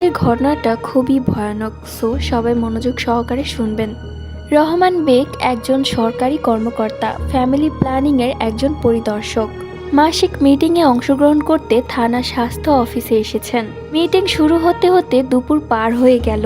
এই ঘটনাটা খুবই ভয়ানক। সো সবাই মনোযোগ সহকারে শুনবেন। রহমান বেগ একজন সরকারি কর্মকর্তা ফ্যামিলি প্ল্যানিংয়ের একজন পরিদর্শক। মাসিক মিটিংয়ে অংশগ্রহণ করতে থানা স্বাস্থ্য অফিসে এসেছেন। মিটিং শুরু হতে হতে দুপুর পার হয়ে গেল।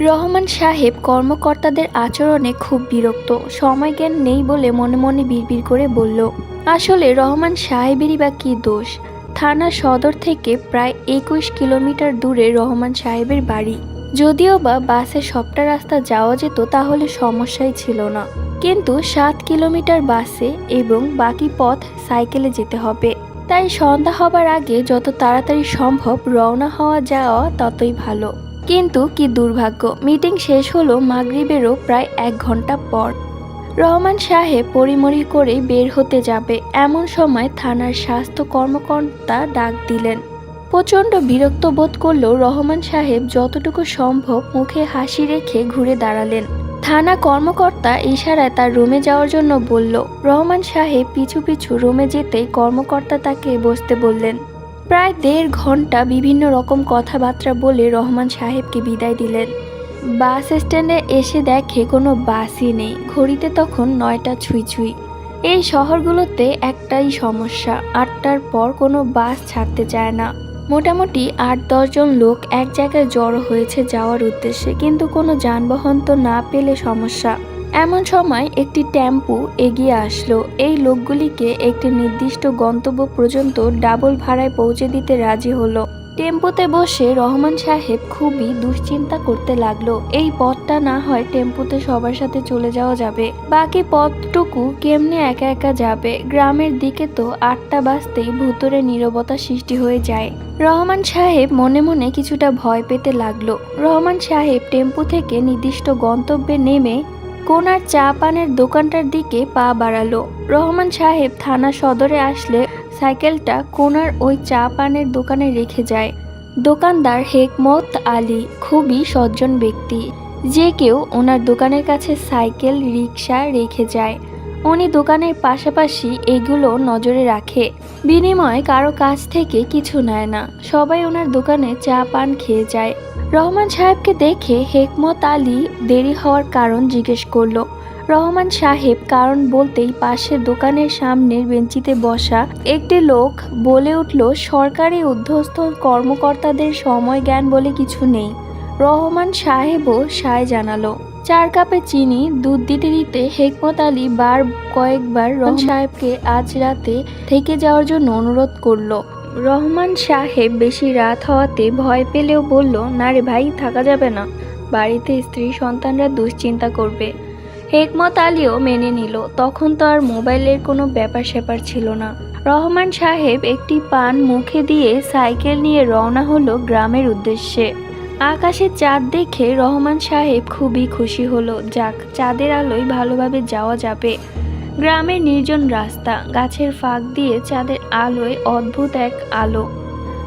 রহমান সাহেব কর্মকর্তাদের আচরণে খুব বিরক্ত, সময় জ্ঞান নেই বলে মনে মনে বিড়বিড় করে বলল, আসলে রহমান সাহেবেরই বা কী দোষ? থানা সদর থেকে প্রায় একুশ কিলোমিটার দূরে রহমান সাহেবের বাড়ি। যদিও বা বাসে সবটা রাস্তা যাওয়া যেত, তাহলে সমস্যাই ছিল না। কিন্তু সাত কিলোমিটার বাসে এবং বাকি পথ সাইকেলে যেতে হবে। তাই সন্ধ্যা হবার আগে যত তাড়াতাড়ি সম্ভব রওনা হওয়া যাওয়া ততই ভালো। কিন্তু কি দুর্ভাগ্য, মিটিং শেষ হলো মাগরিবেরও প্রায় এক ঘণ্টা পর। রহমান সাহেব পরিমরি করে বের হতে যাবে। এমন সময় থানার স্বাস্থ্য কর্মকর্তা ডাক দিলেন। প্রচণ্ড বিরক্ত বোধ করলেও রহমান সাহেব যতটুকু সম্ভব মুখে হাসি রেখে ঘুরে দাঁড়ালেন। থানা কর্মকর্তা ইশারায় তার রুমে যাওয়ার জন্য বলল, রহমান সাহেব পিছু পিছু রুমে যেতেই কর্মকর্তা তাকে বসতে বললেন। প্রায় দেড় ঘণ্টা বিভিন্ন রকম কথাবার্তা বলে রহমান সাহেবকে বিদায় দিলেন। বাস স্ট্যান্ডে এসে দেখে কোনো বাসই নেই। ঘড়িতে তখন নয়টা ছুঁই ছুঁই। এই শহরগুলোতে একটাই সমস্যা, আটটার পর কোনো বাস ছাড়তে চায় না। মোটামুটি আট দশজন লোক এক জায়গায় জড়ো হয়েছে যাওয়ার উদ্দেশ্যে, কিন্তু কোনো যানবাহন তো না পেলে সমস্যা। এমন সময় একটি টেম্পু এগিয়ে আসলো। এই লোকগুলিকে একটি নির্দিষ্ট গন্তব্য পর্যন্ত ডাবল ভাড়ায় পৌঁছে দিতে রাজি হলো। টেম্পুতে বসে রহমান সাহেব খুবই দুশ্চিন্তা করতে লাগল। এই পথটা না হয় টেম্পোতে সবার সাথে চলে যাওয়া যাবে। বাকি পথটুকু কেমনে একা একা যাবে? গ্রামের দিকে তো আটটা বাজতেই ভুতুরে নীরবতা সৃষ্টি হয়ে যায়। রহমান সাহেব মনে মনে কিছুটা ভয় পেতে লাগল। রহমান সাহেব টেম্পু থেকে নির্দিষ্ট গন্তব্যে নেমে কোনার চা পানের দোকানটার দিকে পা বাড়ালো। রহমান সাহেব থানা সদরে আসলে সাইকেলটা কোনার ওই চা পানের দোকানে রেখে যায়। দোকানদার হেকমত আলী খুবই সজ্জন ব্যক্তি। যে কেউ ওনার দোকানের কাছে সাইকেল রিক্সা রেখে যায়। উনি দোকানের পাশাপাশি এগুলো নজরে রাখে। বিনিময়ে কারও কাছ থেকে কিছু নেয় না। সবাই ওনার দোকানে চা পান খেয়ে যায়। রহমান সাহেবকে দেখে হেকমত আলী দেরি হওয়ার কারণ জিজ্ঞেস করল। রহমান সাহেব কারণ বলতেই পাশের দোকানের সামনের বেঞ্চিতে বসা একটি লোক বলে উঠল, সরকারি উদ্ধস্থ কর্মকর্তাদের সময় জ্ঞান বলে কিছু নেই। রহমান সাহেবও সায় জানালো। চার কাপে চিনি, দুধ দিতে দিতে হেকমত আলী বার কয়েকবার রহমান সাহেবকে আজ রাতে থেকে যাওয়ার জন্য অনুরোধ করল। রহমান সাহেব বেশি রাত হওয়াতে ভয় পেলেও বলল, না রে ভাই, থাকা যাবে না। বাড়িতে স্ত্রী সন্তানরা দুশ্চিন্তা করবে। হেকমত আলীও মেনে নিল। তখন তো আর মোবাইলের কোনো ব্যাপার স্যাপার ছিল না। রহমান সাহেব একটি পান মুখে দিয়ে সাইকেল নিয়ে রওনা হলো গ্রামের উদ্দেশ্যে। আকাশে চাঁদ দেখে রহমান সাহেব খুবই খুশি হলো। যাক, চাঁদের আলোয় ভালোভাবে যাওয়া যাবে। গ্রামের নির্জন রাস্তা, গাছের ফাঁক দিয়ে চাঁদের আলোয় অদ্ভুত এক আলো।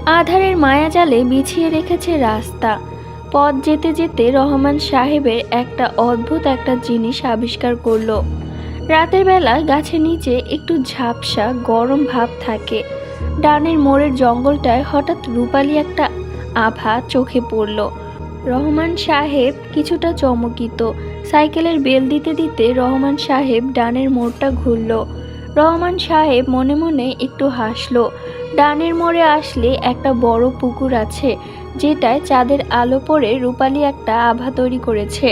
আধারের মায়াজালে বিছিয়ে রেখেছে রাস্তা। পথ যেতে যেতে রহমান সাহেবের একটা অদ্ভুত একটা জিনিস আবিষ্কার করল। রাতের বেলা গাছের নিচে একটু ঝাপসা গরম ভাব থাকে। ডানের মোড়ের জঙ্গলটায় হঠাৎ রূপালি একটা আভা চোখে পড়ল। রহমান সাহেব কিছুটা চমকিত। সাইকেলের বেল দিতে দিতে রহমান সাহেব ডানের মোড়টা ঘুরল। রহমান সাহেব মনে মনে একটু হাসলো। ডানের মোড়ে আসলে একটা বড় পুকুর আছে, যেটায় চাঁদের আলো পড়ে রূপালি একটা আভা তৈরি করেছে।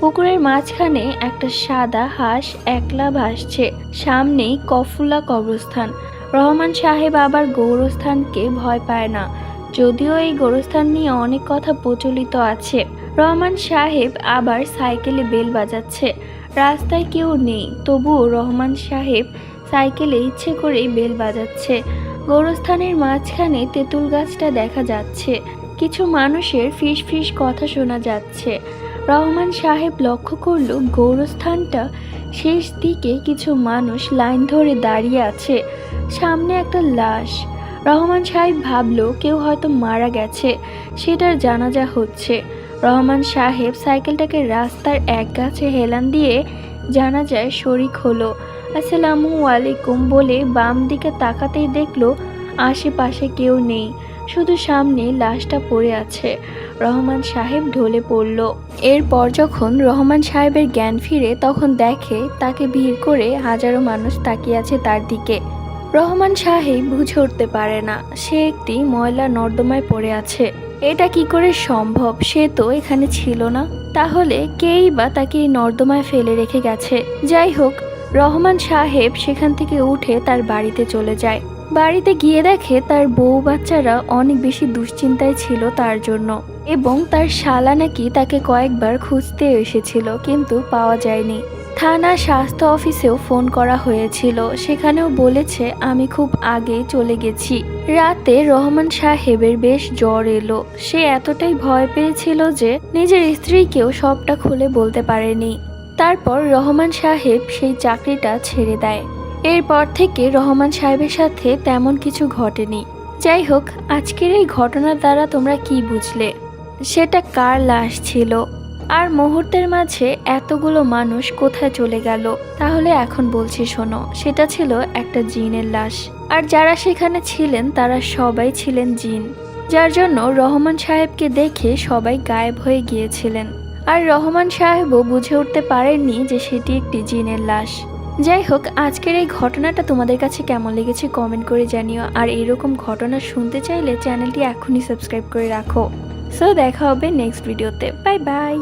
পুকুরের মাঝখানে একটা সাদা হাঁস একলা ভাসছে, সামনেই কফুলা কবরস্থান। রহমান সাহেব আবার গৌরস্থানকে ভয় পায় না, যদিও এই গোরস্থান নিয়ে অনেক কথা প্রচলিত আছে। রহমান সাহেব আবার সাইকেলে বেল বাজাচ্ছে, রাস্তায় কেউ নেই, তবুও রহমান সাহেব সাইকেলে ইচ্ছে করেই বেল বাজাচ্ছে। গৌরস্থানের মাঝখানে তেঁতুল গাছটা দেখা যাচ্ছে। কিছু মানুষের ফিস ফিস কথা শোনা যাচ্ছে। রহমান সাহেব লক্ষ্য করল গৌরস্থানটা শেষ দিকে কিছু মানুষ লাইন ধরে দাঁড়িয়ে আছে। সামনে একটা লাশ। রহমান সাহেব ভাবল, কেউ হয়তো মারা গেছে, সেটার জানাজা হচ্ছে। রহমান সাহেব সাইকেলটাকে রাস্তার এক গাছে হেলান দিয়ে জানাজায় শরিক হলো। আসসালামু আলাইকুম বলে বাম দিকে তাকাতেই দেখল আশেপাশে কেউ নেই, শুধু সামনে লাশটা পড়ে আছে। রহমান সাহেব ঢলে পড়ল। এরপর যখন রহমান সাহেবের জ্ঞান ফিরে, তখন দেখে তাকে ভিড় করে হাজারো মানুষ তাকিয়ে আছে তার দিকে। রহমান সাহেব বুঝে উঠতে পারে না, সে একটি ময়লা নর্দমায় পড়ে আছে। এটা কি করে সম্ভব? সে তো এখানে ছিল না। তাহলে কেই বা তাকে এই নর্দমায় ফেলে রেখে গেছে? যাই হোক রহমান সাহেব সেখান থেকে উঠে তার বাড়িতে চলে যায়। বাড়িতে গিয়ে দেখে তার বউ বাচ্চারা অনেক বেশি দুশ্চিন্তায় ছিল তার জন্য এবং তার শালা নাকি তাকে কয়েকবার খুঁজতে এসেছিল, কিন্তু পাওয়া যায়নি। থানা স্বাস্থ্য অফিসেও ফোন করা হয়েছিল, সেখানেও বলেছে, আমি খুব আগে চলে গেছি। রাতে রহমান সাহেবের বেশ জ্বর এলো। সে এতটাই ভয় পেয়েছিল যে নিজের স্ত্রীকেও সবটা খুলে বলতে পারেনি। তারপর রহমান সাহেব সেই চাকরিটা ছেড়ে দেয়। এরপর থেকে রহমান সাহেবের সাথে তেমন কিছু ঘটেনি। যাই হোক, আজকের এই ঘটনার দ্বারা তোমরা কি বুঝলে? সেটা কার লাশ ছিল? আর মুহূর্তের মাঝে এতগুলো মানুষ কোথায় চলে গেল? তাহলে এখন বলছি শোনো, সেটা ছিল একটা জিনের লাশ। আর যারা সেখানে ছিলেন, তারা সবাই ছিলেন জিন। যার জন্য রহমান সাহেবকে দেখে সবাই গায়েব হয়ে গিয়েছিলেন। আর রহমান সাহেবও বুঝে উঠতে পারেননি যে সেটি একটি জিনের লাশ। যাই হোক, আজকের এই ঘটনাটা তোমাদের কাছে কেমন লেগেছে কমেন্ট করে জানিও। আর এরকম ঘটনা শুনতে চাইলে চ্যানেলটি এখনই সাবস্ক্রাইব করে রাখো। সো দেখা হবে নেক্সট ভিডিওতে বাই বাই